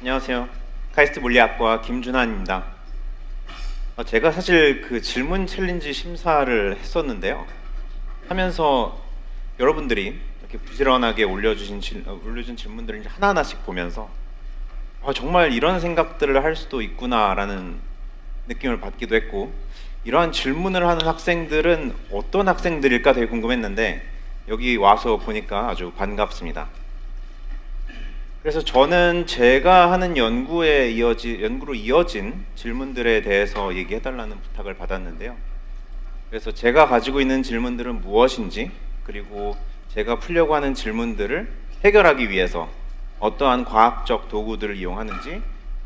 안녕하세요. 카이스트 물리학과 김준환입니다. 어, 제가 사실 그 질문 챌린지 심사를 했었는데요. 하면서 여러분들이 이렇게 부지런하게 올려주신 질, 어, 올려준 질문들을 하나하나씩 보면서 아, 정말 이런 생각들을 할 수도 있구나라는 느낌을 받기도 했고 이러한 질문을 하는 학생들은 어떤 학생들일까 되게 궁금했는데 여기 와서 보니까 아주 반갑습니다. 그래서 저는 제가 하는 연구에 이어지 연구로 이어진 질문들에 대해서 얘기해 달라는 부탁을 받았는데요. 그래서 제가 가지고 있는 질문들은 무엇인지 그리고 제가 풀려고 하는 질문들을 해결하기 위해서 어떠한 과학적 도구들을 이용하는지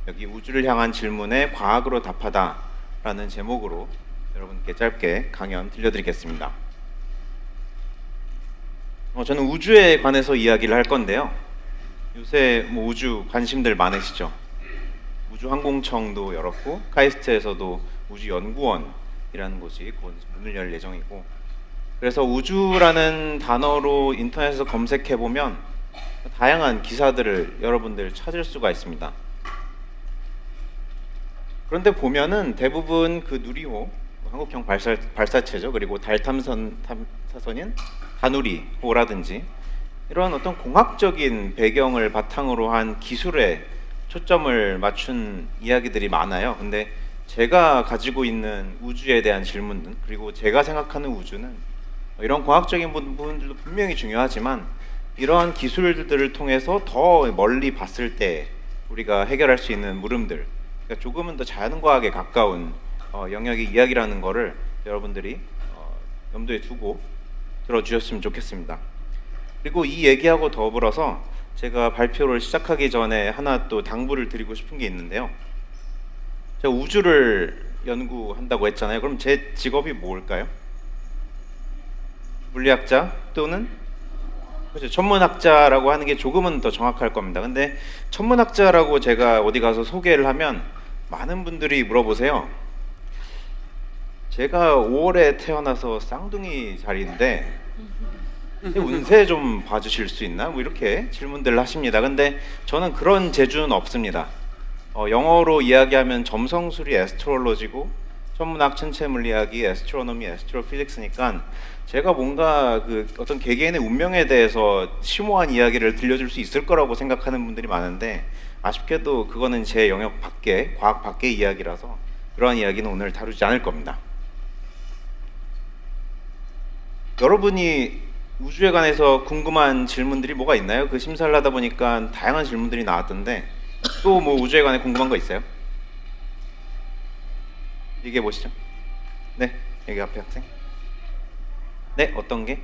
여기 우주를 향한 질문에 과학으로 답하다라는 제목으로 여러분께 짧게 강연 들려드리겠습니다. 어, 저는 우주에 관해서 이야기를 할 건데요. 요새 뭐 우주 관심들 많으시죠? 우주항공청도 열었고 카이스트에서도 우주연구원이라는 곳이 곧 문을 열 예정이고 그래서 우주라는 단어로 인터넷에서 검색해 보면 다양한 기사들을 여러분들 찾을 수가 있습니다. 그런데 보면은 대부분 그 누리호 한국형 발사, 발사체죠. 그리고 달 탐선 탐사선인 다누리호라든지 이런 어떤 공학적인 배경을 바탕으로 한 기술에 초점을 맞춘 이야기들이 많아요. 근데 제가 가지고 있는 우주에 대한 질문 그리고 제가 생각하는 우주는 이런 과학적인 부분들도 분명히 중요하지만 이러한 기술들을 통해서 더 멀리 봤을 때 우리가 해결할 수 있는 물음들 그러니까 조금은 더 자연과학에 가까운 어, 영역의 이야기라는 거를 여러분들이 어, 염두에 두고 들어주셨으면 좋겠습니다. 그리고 이 얘기하고 더불어서 제가 발표를 시작하기 전에 하나 또 당부를 드리고 싶은 게 있는데요. 제가 우주를 연구한다고 했잖아요. 그럼 제 직업이 뭘까요? 물리학자 또는 그렇죠. 천문학자라고 하는 게 조금은 더 정확할 겁니다. 근데 천문학자라고 제가 어디 가서 소개를 하면 많은 분들이 물어보세요. 제가 5월에 태어나서 쌍둥이 자리인데 운세 좀 봐주실 수 있나? 뭐 이렇게 질문들을 하십니다. 근데 저는 그런 재주는 없습니다. 어, 영어로 이야기하면 점성술이 에스트롤로지고 천문학, 천체 물리학이 에스트로노미, 에스트로피직스니까 제가 뭔가 그 어떤 개개인의 운명에 대해서 심오한 이야기를 들려줄 수 있을 거라고 생각하는 분들이 많은데 아쉽게도 그거는 제 영역 밖에 과학 밖의 이야기라서 그러한 이야기는 오늘 다루지 않을 겁니다. 여러분이 우주에 관해서 궁금한 질문들이 뭐가 있나요? 그 심사를 하다 보니까 다양한 질문들이 나왔던데 또 뭐 우주에 관해 궁금한 거 있어요? 얘기해 보시죠. 네, 여기 앞에 학생. 네, 어떤 게?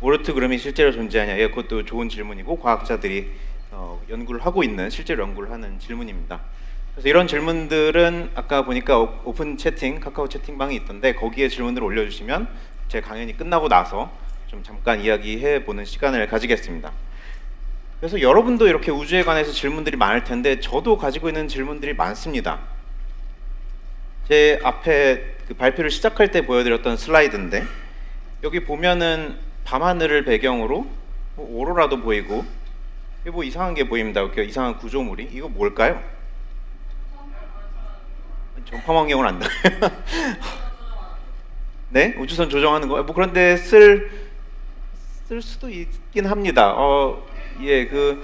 오르트 그름이 실제로 존재하냐? 예, 그것도 좋은 질문이고 과학자들이 어, 연구를 하고 있는 실제로 연구를 하는 질문입니다. 그래서 이런 질문들은 아까 보니까 오- 오픈 채팅 카카오 채팅방이 있던데 거기에 질문들을 올려주시면 제 강연이 끝나고 나서 좀 잠깐 이야기해 보는 시간을 가지겠습니다. 그래서 여러분도 이렇게 우주에 관해서 질문들이 많을 텐데 저도 가지고 있는 질문들이 많습니다. 제 앞에 그 발표를 시작할 때 보여드렸던 슬라이드인데 여기 보면은 밤하늘을 배경으로 뭐 오로라도 보이고 이게 뭐 이상한 게 보입니다. 이상한 구조물이 이거 뭘까요? 전파 망경을 안다. 네, 우주선 조정하는 거. 뭐 그런데 쓸 쓸 수도 있긴 합니다. 어, 예, 그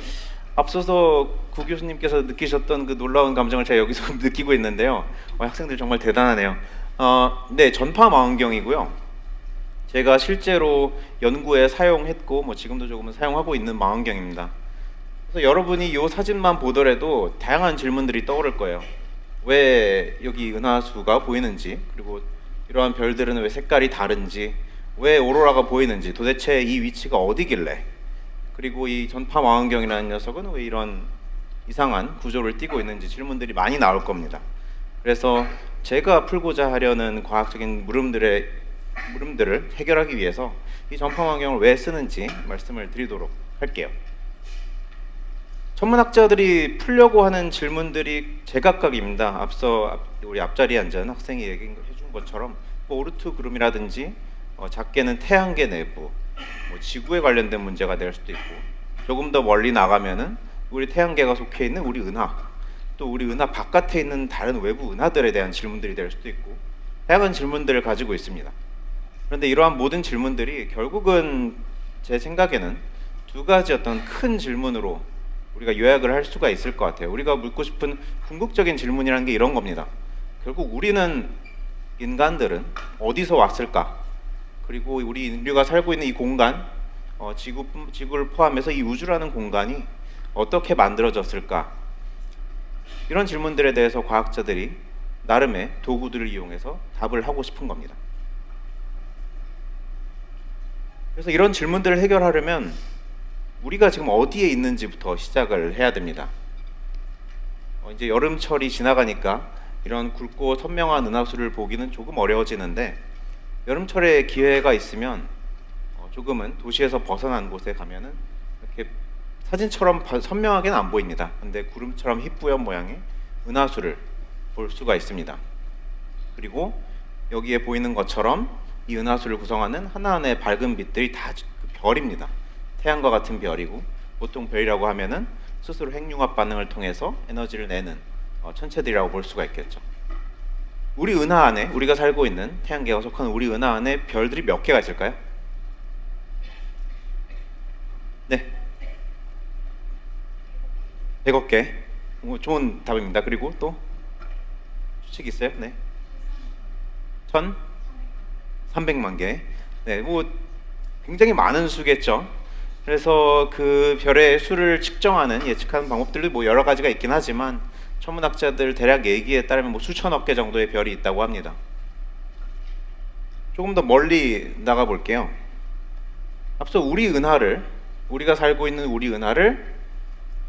앞서서 구 교수님께서 느끼셨던 그 놀라운 감정을 제가 여기서 느끼고 있는데요. 어, 학생들 정말 대단하네요. 어, 네, 전파 망원경이고요. 제가 실제로 연구에 사용했고 뭐 지금도 조금은 사용하고 있는 망원경입니다. 그래서 여러분이 이 사진만 보더라도 다양한 질문들이 떠오를 거예요. 왜 여기 은하수가 보이는지 그리고 이러한 별들은 왜 색깔이 다른지 왜 오로라가 보이는지 도대체 이 위치가 어디길래 그리고 이 전파 망원경이라는 녀석은 왜 이런 이상한 구조를 띠고 있는지 질문들이 많이 나올 겁니다. 그래서 제가 풀고자 하려는 과학적인 물음들의 물음들을 해결하기 위해서 이 전파 망원경을 왜 쓰는지 말씀을 드리도록 할게요. 천문학자들이 풀려고 하는 질문들이 제각각입니다. 앞서 앞- 우리 앞자리에 앉은 학생이 얘기해 준 것처럼 뭐 오르트 그룹이라든지 어, 작게는 태양계 내부, 뭐 지구에 관련된 문제가 될 수도 있고 조금 더 멀리 나가면은 우리 태양계가 속해 있는 우리 은하, 또 우리 은하 바깥에 있는 다른 외부 은하들에 대한 질문들이 될 수도 있고 다양한 질문들을 가지고 있습니다. 그런데 이러한 모든 질문들이 결국은 제 생각에는 두 가지 어떤 큰 질문으로 우리가 요약을 할 수가 있을 것 같아요. 우리가 묻고 싶은 궁극적인 질문이라는 게 이런 겁니다. 결국 우리는 인간들은 어디서 왔을까? 그리고 우리 인류가 살고 있는 이 공간, 어, 지구 지구를 포함해서 이 우주라는 공간이 어떻게 만들어졌을까? 이런 질문들에 대해서 과학자들이 나름의 도구들을 이용해서 답을 하고 싶은 겁니다. 그래서 이런 질문들을 해결하려면 우리가 지금 어디에 있는지부터 시작을 해야 됩니다. 어, 이제 여름철이 지나가니까 이런 굵고 선명한 은하수를 보기는 조금 어려워지는데 여름철에 기회가 있으면 어, 조금은 도시에서 벗어난 곳에 가면은 이렇게 사진처럼 바- 선명하게는 안 보입니다. 근데 구름처럼 희뿌연 모양의 은하수를 볼 수가 있습니다. 그리고 여기에 보이는 것처럼 이 은하수를 구성하는 하나하나의 밝은 빛들이 다그 별입니다. 태양과 같은 별이고 보통 별이라고 하면은 스스로 핵융합 반응을 통해서 에너지를 내는 어, 천체들이라고 볼 수가 있겠죠. 우리 은하 안에 우리가 살고 있는 태양계가 속한 우리 은하 안에 별들이 몇 개가 있을까요? 네. 100개. 뭐 좋은 답입니다. 그리고 또 추측 있어요? 네. 1 300만 개. 네, 뭐 굉장히 많은 수겠죠. 그래서 그 별의 수를 측정하는 예측하는 방법들도 뭐 여러 가지가 있긴 하지만 천문학자들 대략 얘기에 따르면 뭐 수천억 개 정도의 별이 있다고 합니다. 조금 더 멀리 나가 볼게요. 앞서 우리 은하를 우리가 살고 있는 우리 은하를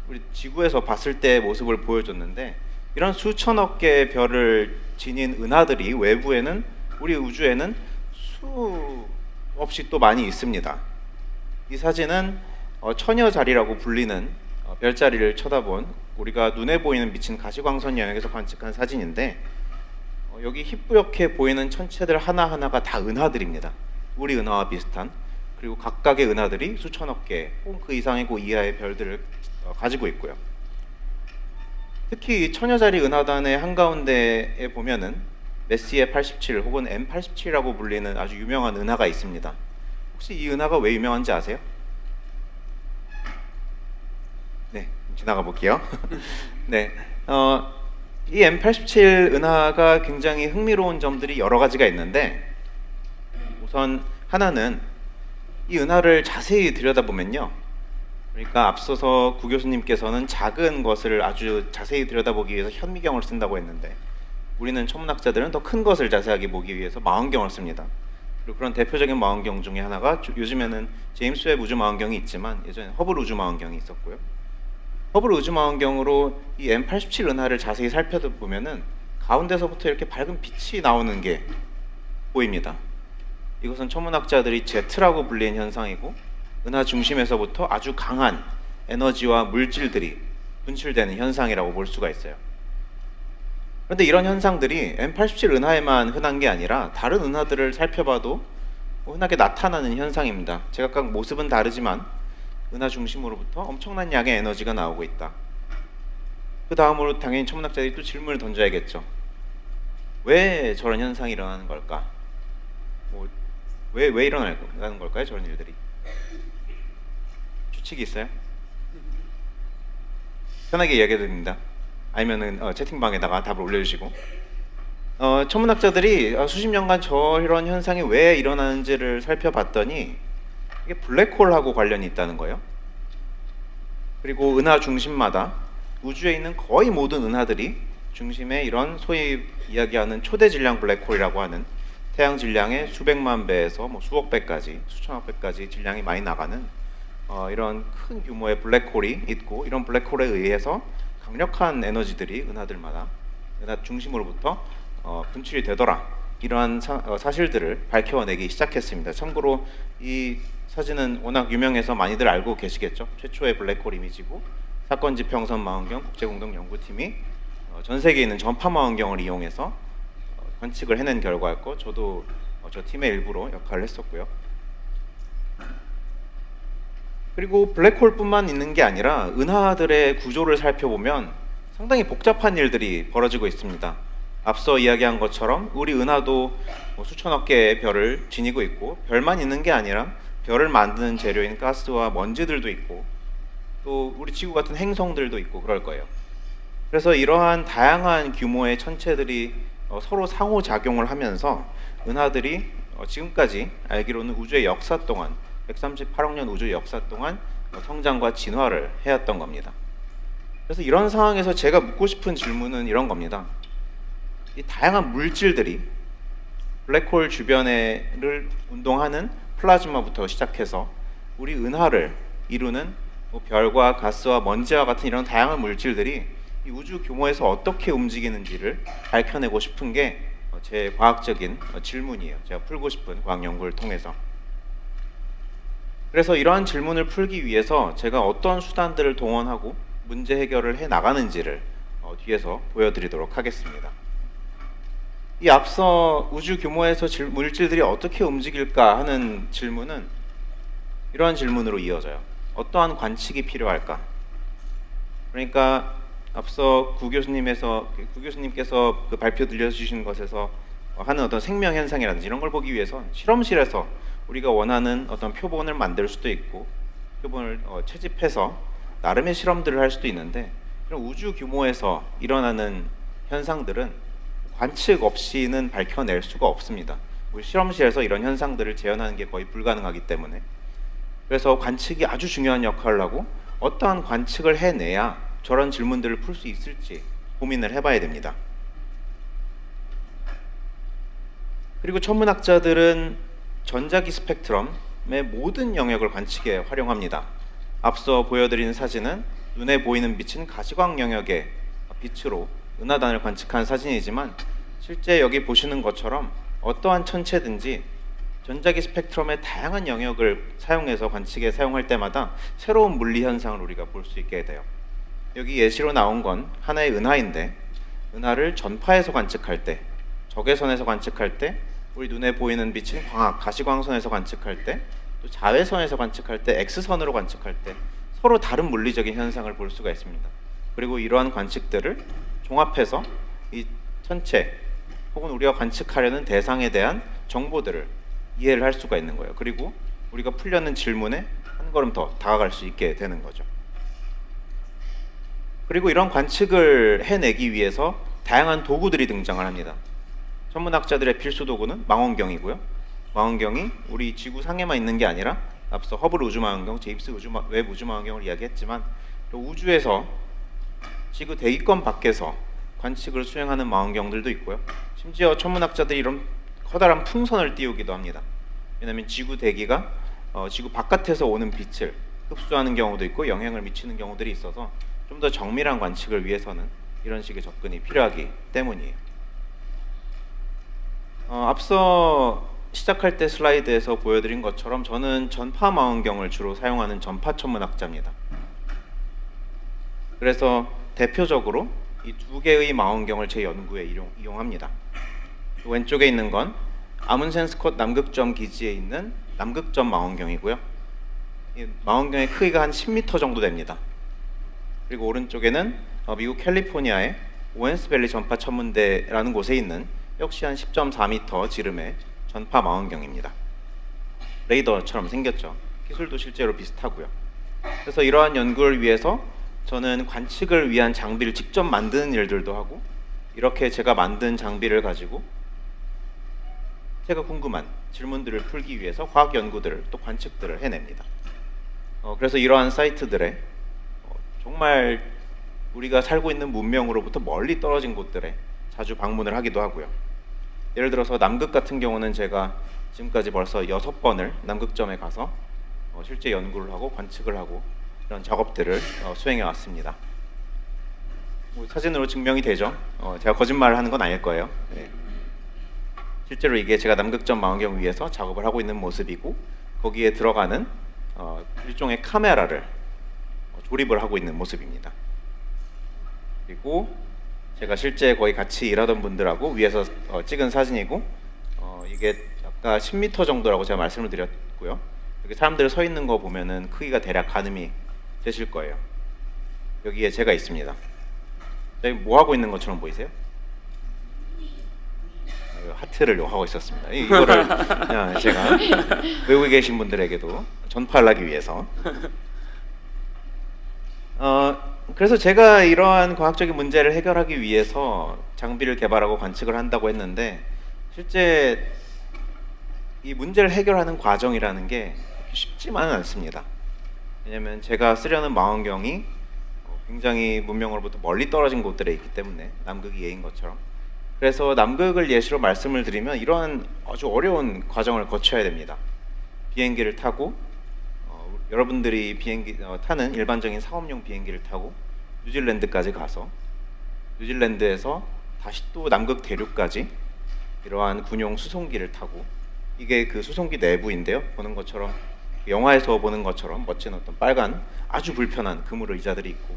우리 지구에서 봤을 때 모습을 보여줬는데 이런 수천억 개의 별을 지닌 은하들이 외부에는 우리 우주에는 수 없이 또 많이 있습니다. 이 사진은 어, 처녀 자리라고 불리는 어, 별자리를 쳐다본 우리가 눈에 보이는 미친 가시광선 영역에서 관측한 사진인데 어, 여기 희뿌옇게 보이는 천체들 하나하나가 다 은하들입니다. 우리 은하와 비슷한 그리고 각각의 은하들이 수천억 개 혹은 그 이상이고 이하의 별들을 어, 가지고 있고요. 특히 이 처녀자리 은하단의 한가운데에 보면은 메시의 87 혹은 M87이라고 불리는 아주 유명한 은하가 있습니다. 혹시 이 은하가 왜 유명한지 아세요? 네, 지나가 볼게요. 네, 어, 이 M87 은하가 굉장히 흥미로운 점들이 여러 가지가 있는데 우선 하나는 이 은하를 자세히 들여다보면요. 그러니까 앞서서 구 교수님께서는 작은 것을 아주 자세히 들여다보기 위해서 현미경을 쓴다고 했는데 우리는 천문학자들은 더 큰 것을 자세하게 보기 위해서 망원경을 씁니다. 그리고 그런 대표적인 망원경 중에 하나가 주- 요즘에는 제임스 웹 우주 망원경이 있지만 예전에 허블 우주 망원경이 있었고요. 허블 우주 망원경으로 이 M87 은하를 자세히 살펴보면은 가운데서부터 이렇게 밝은 빛이 나오는 게 보입니다. 이것은 천문학자들이 제트라고 불리는 현상이고 은하 중심에서부터 아주 강한 에너지와 물질들이 분출되는 현상이라고 볼 수가 있어요. 그런데 이런 현상들이 M87 은하에만 흔한 게 아니라 다른 은하들을 살펴봐도 뭐 흔하게 나타나는 현상입니다. 제각각 모습은 다르지만 은하 중심으로부터 엄청난 양의 에너지가 나오고 있다. 그 다음으로 당연히 천문학자들이 또 질문을 던져야겠죠. 왜 저런 현상이 일어나는 걸까? 뭐왜왜 일어나는 걸까요? 저런 일들이 추측이 있어요? 편하게 이야기해도 됩니다. 아니면은 어, 채팅방에다가 답을 올려주시고 어, 천문학자들이 어, 수십 년간 저런 현상이 왜 일어나는지를 살펴봤더니 이게 블랙홀하고 관련이 있다는 거예요. 그리고 은하 중심마다 우주에 있는 거의 모든 은하들이 중심에 이런 소위 이야기하는 초대 질량 블랙홀이라고 하는 태양 질량의 수백만 배에서 뭐 수억 배까지 수천억 배까지 질량이 많이 나가는 어, 이런 큰 규모의 블랙홀이 있고 이런 블랙홀에 의해서 강력한 에너지들이 은하들마다 은하 중심으로부터 어, 분출이 되더라 이러한 사, 어, 사실들을 밝혀내기 시작했습니다. 참고로 이 사진은 워낙 유명해서 많이들 알고 계시겠죠. 최초의 블랙홀 이미지고 사건 지평선 망원경 국제공동 연구팀이 어, 전 세계에 있는 전파 망원경을 이용해서 어, 관측을 해낸 결과였고 저도 어, 저 팀의 일부로 역할을 했었고요. 그리고 블랙홀뿐만 있는 게 아니라 은하들의 구조를 살펴보면 상당히 복잡한 일들이 벌어지고 있습니다. 앞서 이야기한 것처럼 우리 은하도 뭐 수천억 개의 별을 지니고 있고 별만 있는 게 아니라 별을 만드는 재료인 가스와 먼지들도 있고 또 우리 지구 같은 행성들도 있고 그럴 거예요. 그래서 이러한 다양한 규모의 천체들이 어, 서로 상호 작용을 하면서 은하들이 어, 지금까지 알기로는 우주의 역사 동안 138억 년 우주 역사 동안 어, 성장과 진화를 해왔던 겁니다. 그래서 이런 상황에서 제가 묻고 싶은 질문은 이런 겁니다. 이 다양한 물질들이 블랙홀 주변에를 운동하는 플라즈마부터 시작해서 우리 은하를 이루는 뭐 별과 가스와 먼지와 같은 이런 다양한 물질들이 이 우주 규모에서 어떻게 움직이는지를 밝혀내고 싶은 게 제 과학적인 어, 질문이에요. 제가 풀고 싶은 과학 연구를 통해서. 그래서 이러한 질문을 풀기 위해서 제가 어떤 수단들을 동원하고 문제 해결을 해 나가는지를 어, 뒤에서 보여드리도록 하겠습니다. 이 앞서 우주 규모에서 질- 물질들이 어떻게 움직일까 하는 질문은 이러한 질문으로 이어져요. 어떠한 관측이 필요할까? 그러니까 앞서 구 교수님에서 구 교수님께서 그 발표 들려주신 것에서 하는 어떤 생명 현상이라든지 이런 걸 보기 위해선 실험실에서 우리가 원하는 어떤 표본을 만들 수도 있고 표본을 어, 채집해서 나름의 실험들을 할 수도 있는데 우주 규모에서 일어나는 현상들은 관측 없이는 밝혀낼 수가 없습니다. 우리 실험실에서 이런 현상들을 재현하는 게 거의 불가능하기 때문에 그래서 관측이 아주 중요한 역할을 하고 어떠한 관측을 해내야 저런 질문들을 풀 수 있을지 고민을 해봐야 됩니다. 그리고 천문학자들은 전자기 스펙트럼의 모든 영역을 관측에 활용합니다. 앞서 보여드린 사진은 눈에 보이는 빛은 가시광 영역의 빛으로 은하단을 관측한 사진이지만 실제 여기 보시는 것처럼 어떠한 천체든지 전자기 스펙트럼의 다양한 영역을 사용해서 관측에 사용할 때마다 새로운 물리 현상을 우리가 볼 수 있게 돼요. 여기 예시로 나온 건 하나의 은하인데 은하를 전파에서 관측할 때, 적외선에서 관측할 때, 우리 눈에 보이는 빛은 광학, 가시광선에서 관측할 때, 또 자외선에서 관측할 때, X선으로 관측할 때 서로 다른 물리적인 현상을 볼 수가 있습니다. 그리고 이러한 관측들을 종합해서 이 천체 혹은 우리가 관측하려는 대상에 대한 정보들을 이해를 할 수가 있는 거예요. 그리고 우리가 풀려는 질문에 한 걸음 더 다가갈 수 있게 되는 거죠. 그리고 이런 관측을 해내기 위해서 다양한 도구들이 등장을 합니다. 천문학자들의 필수 도구는 망원경이고요. 망원경이 우리 지구 상에만 있는 게 아니라 앞서 허블 우주망원경, 제임스 우주마, 웹 우주망원경을 이야기했지만 또 우주에서 지구 대기권 밖에서 관측을 수행하는 망원경들도 있고요. 심지어 천문학자들이 이런 커다란 풍선을 띄우기도 합니다. 왜냐하면 지구 대기가 어, 지구 바깥에서 오는 빛을 흡수하는 경우도 있고 영향을 미치는 경우들이 있어서 좀 더 정밀한 관측을 위해서는 이런 식의 접근이 필요하기 때문이에요. 어, 앞서 시작할 때 슬라이드에서 보여드린 것처럼 저는 전파 망원경을 주로 사용하는 전파 천문학자입니다. 그래서 대표적으로 이 두 개의 망원경을 제 연구에 이용, 이용 합니다. 왼쪽에 있는 건 아문센 스콧 남극점 기지에 있는 남극점 망원경이고요. 이 망원경의 크기가 한 10m 정도 됩니다. 그리고 오른쪽에는 어, 미국 캘리포니아의 오웬스밸리 전파 천문대라는 곳에 있는 역시 한 10.4m 지름의 전파 망원경입니다. 레이더처럼 생겼죠. 기술도 실제로 비슷하고요. 그래서 이러한 연구를 위해서 저는 관측을 위한 장비를 직접 만드는 일들도 하고 이렇게 제가 만든 장비를 가지고 제가 궁금한 질문들을 풀기 위해서 과학 연구들을 또 관측들을 해냅니다. 어, 그래서 이러한 사이트들에 어, 정말 우리가 살고 있는 문명으로부터 멀리 떨어진 곳들에 자주 방문을 하기도 하고요. 예를 들어서 남극 같은 경우는 제가 지금까지 벌써 여섯 번을 남극점에 가서 어, 실제 연구를 하고 관측을 하고 이런 작업들을 어, 수행해 왔습니다. 뭐 사진으로 증명이 되죠. 어, 제가 거짓말을 하는 건 아닐 거예요. 네. 실제로 이게 제가 남극점 망원경 위에서 작업을 하고 있는 모습이고 거기에 들어가는 어, 일종의 카메라를 어, 조립을 하고 있는 모습입니다. 그리고 제가 실제 거의 같이 일하던 분들하고 위에서 어, 찍은 사진이고 어, 이게 아까 10m 정도라고 제가 말씀을 드렸고요. 여기 사람들 서 있는 거 보면은 크기가 대략 가늠이 되실 거예요. 여기에 제가 있습니다. 여기 뭐 하고 있는 것처럼 보이세요? 어, 하트를 하고 있었습니다. 이- 이거를 제가 외국에 계신 분들에게도 전파를 하기 위해서. 어, 그래서 제가 이러한 과학적인 문제를 해결하기 위해서 장비를 개발하고 관측을 한다고 했는데 실제 이 문제를 해결하는 과정이라는 게 쉽지만은 않습니다. 왜냐하면 제가 쓰려는 망원경이 어, 굉장히 문명으로부터 멀리 떨어진 곳들에 있기 때문에 남극이 예인 것처럼 그래서 남극을 예시로 말씀을 드리면 이러한 아주 어려운 과정을 거쳐야 됩니다. 비행기를 타고 어, 여러분들이 비행기 어, 타는 일반적인 상업용 비행기를 타고 뉴질랜드까지 가서 뉴질랜드에서 다시 또 남극 대륙까지 이러한 군용 수송기를 타고 이게 그 수송기 내부인데요. 보는 것처럼 영화에서 보는 것처럼 멋진 어떤 빨간 아주 불편한 그물 의자들이 있고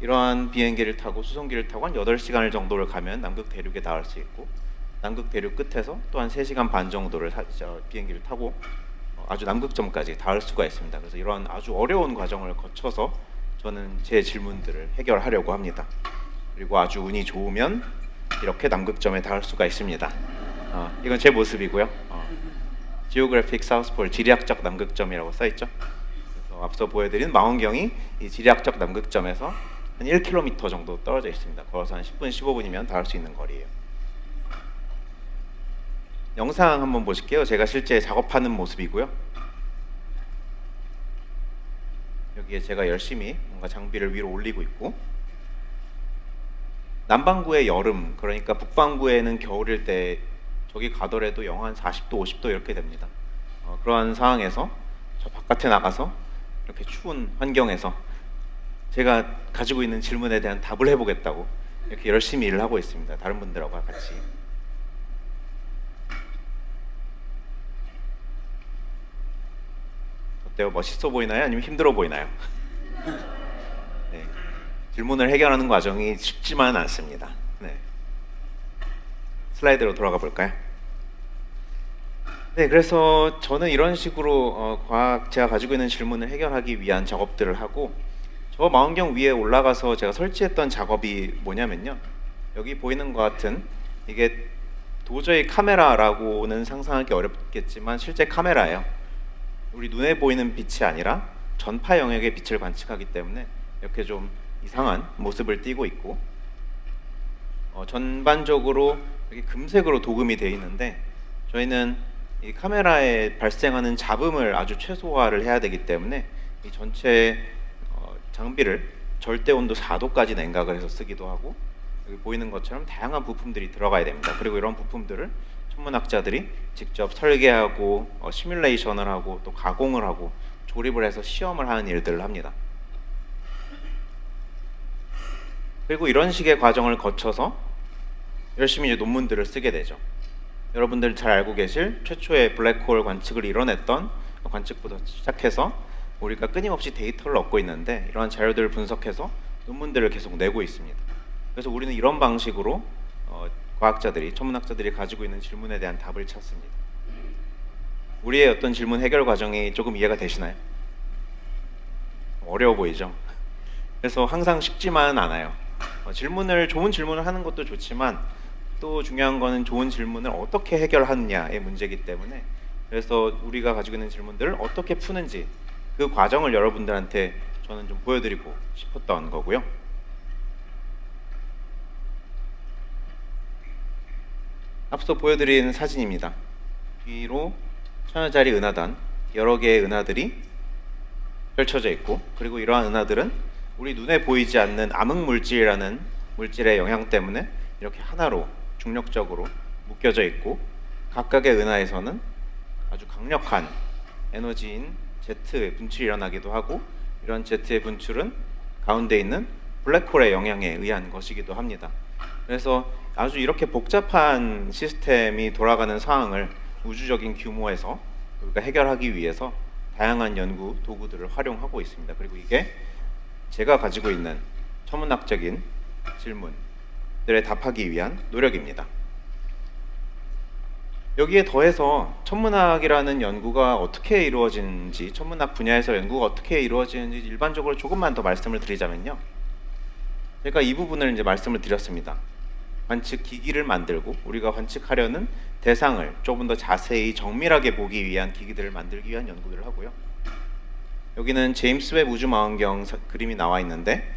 이러한 비행기를 타고 수송기를 타고 한 8시간 정도를 가면 남극 대륙에 닿을 수 있고 남극 대륙 끝에서 또 한 3시간 반 정도를 사- 저 비행기를 타고 어, 아주 남극점까지 닿을 수가 있습니다. 그래서 이러한 아주 어려운 과정을 거쳐서 저는 제 질문들을 해결하려고 합니다. 그리고 아주 운이 좋으면 이렇게 남극점에 닿을 수가 있습니다. 어, 이건 제 모습이고요. 어, 지오그래픽 사우스폴 지리학적 남극점이라고 써 있죠. 그래서 앞서 보여드린 망원경이 이 지리학적 남극점에서 한 1km 정도 떨어져 있습니다. 걸어서 한 10분, 15분이면 닿을 수 있는 거리예요. 영상 한번 보실게요. 제가 실제 작업하는 모습이고요. 여기에 제가 열심히 뭔가 장비를 위로 올리고 있고 남반구의 여름 그러니까 북반구에는 겨울일 때 저기 가더라도 영하 한 40도 50도 이렇게 됩니다. 어, 그러한 상황에서 저 바깥에 나가서 이렇게 추운 환경에서 제가 가지고 있는 질문에 대한 답을 해보겠다고 이렇게 열심히 일을 하고 있습니다. 다른 분들하고 같이. 어때요? 멋있어 보이나요? 아니면 힘들어 보이나요? 네. 질문을 해결하는 과정이 쉽지만 않습니다. 네. 슬라이드로 돌아가 볼까요? 네, 그래서 저는 이런 식으로 어, 과학 제가 가지고 있는 질문을 해결하기 위한 작업들을 하고 저 망원경 위에 올라가서 제가 설치했던 작업이 뭐냐면요. 여기 보이는 것 같은 이게 도저히 카메라라고는 상상하기 어렵겠지만 실제 카메라예요. 우리 눈에 보이는 빛이 아니라 전파 영역의 빛을 관측하기 때문에 이렇게 좀 이상한 모습을 띠고 있고 어, 전반적으로 여기 금색으로 도금이 되어 있는데 저희는 이 카메라에 발생하는 잡음을 아주 최소화를 해야 되기 때문에 이 전체 어, 장비를 절대 온도 4도까지 냉각을 해서 쓰기도 하고 여기 보이는 것처럼 다양한 부품들이 들어가야 됩니다. 그리고 이런 부품들을 천문학자들이 직접 설계하고 어, 시뮬레이션을 하고 또 가공을 하고 조립을 해서 시험을 하는 일들을 합니다. 그리고 이런 식의 과정을 거쳐서 열심히 이제 논문들을 쓰게 되죠. 여러분들 잘 알고 계실 최초의 블랙홀 관측을 이뤄냈던 관측부터 시작해서 우리가 끊임없이 데이터를 얻고 있는데 이러한 자료들을 분석해서 논문들을 계속 내고 있습니다. 그래서 우리는 이런 방식으로 어, 과학자들이 천문학자들이 가지고 있는 질문에 대한 답을 찾습니다. 우리의 어떤 질문 해결 과정이 조금 이해가 되시나요? 어려워 보이죠? 그래서 항상 쉽지만은 않아요. 어, 질문을 좋은 질문을 하는 것도 좋지만 또 중요한 거는 좋은 질문을 어떻게 해결하느냐의 문제이기 때문에 그래서 우리가 가지고 있는 질문들을 어떻게 푸는지 그 과정을 여러분들한테 저는 좀 보여드리고 싶었던 거고요. 앞서 보여드린 사진입니다. 뒤로 천여자리 은하단 여러 개의 은하들이 펼쳐져 있고 그리고 이러한 은하들은 우리 눈에 보이지 않는 암흑 물질이라는 물질의 영향 때문에 이렇게 하나로 중력적으로 묶여져 있고 각각의 은하에서는 아주 강력한 에너지인 Z의 분출이 일어나기도 하고 이런 Z의 분출은 가운데 있는 블랙홀의 영향에 의한 것이기도 합니다. 그래서 아주 이렇게 복잡한 시스템이 돌아가는 상황을 우주적인 규모에서 우리가 해결하기 위해서 다양한 연구 도구들을 활용하고 있습니다. 그리고 이게 제가 가지고 있는 천문학적인 질문 들에 답하기 위한 노력입니다. 여기에 더해서 천문학이라는 연구가 어떻게 이루어지는지, 천문학 분야에서 연구가 어떻게 이루어지는지 일반적으로 조금만 더 말씀을 드리자면요. 제가 이 부분을 이제 말씀을 드렸습니다. 관측 기기를 만들고 우리가 관측하려는 대상을 조금 더 자세히 정밀하게 보기 위한 기기들을 만들기 위한 연구들을 하고요. 여기는 제임스 웹 우주 망원경 사- 그림이 나와 있는데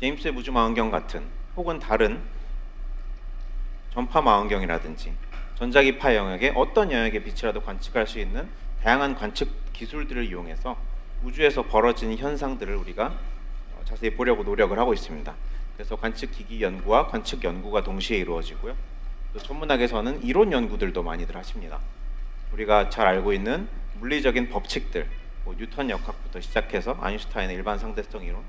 제임스 웹 우주 망원경 같은 혹은 다른 전파 망원경이라든지 전자기파 영역의 어떤 영역의 빛이라도 관측할 수 있는 다양한 관측 기술들을 이용해서 우주에서 벌어지는 현상들을 우리가 어, 자세히 보려고 노력을 하고 있습니다. 그래서 관측 기기 연구와 관측 연구가 동시에 이루어지고요. 또 천문학에서는 이론 연구들도 많이들 하십니다. 우리가 잘 알고 있는 물리적인 법칙들, 뭐 뉴턴 역학부터 시작해서 아인슈타인의 일반 상대성 이론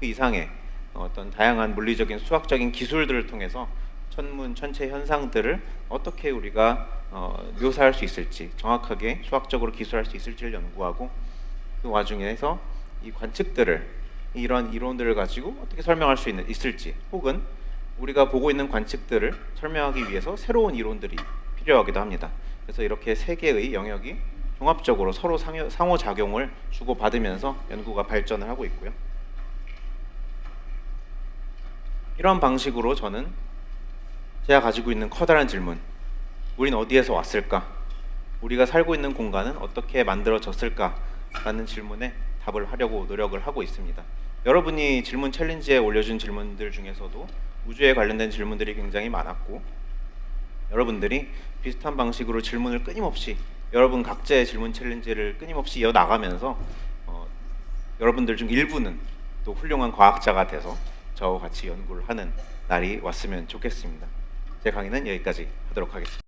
그 이상의 어떤 다양한 물리적인 수학적인 기술들을 통해서 천문 천체 현상들을 어떻게 우리가 어, 묘사할 수 있을지 정확하게 수학적으로 기술할 수 있을지를 연구하고 그 와중에서 이 관측들을 이런 이론들을 가지고 어떻게 설명할 수 있는, 있을지 혹은 우리가 보고 있는 관측들을 설명하기 위해서 새로운 이론들이 필요하기도 합니다. 그래서 이렇게 세 개의 영역이 종합적으로 서로 상호, 상호작용을 주고받으면서 연구가 발전을 하고 있고요. 이런 방식으로 저는 제가 가지고 있는 커다란 질문, 우린 어디에서 왔을까? 우리가 살고 있는 공간은 어떻게 만들어졌을까?라는 질문에 답을 하려고 노력을 하고 있습니다. 여러분이 질문 챌린지에 올려준 질문들 중에서도 우주에 관련된 질문들이 굉장히 많았고 여러분들이 비슷한 방식으로 질문을 끊임없이 여러분 각자의 질문 챌린지를 끊임없이 이어 나가면서 어, 여러분들 중 일부는 또 훌륭한 과학자가 돼서 저와 같이 연구를 하는 날이 왔으면 좋겠습니다. 제 강의는 여기까지 하도록 하겠습니다.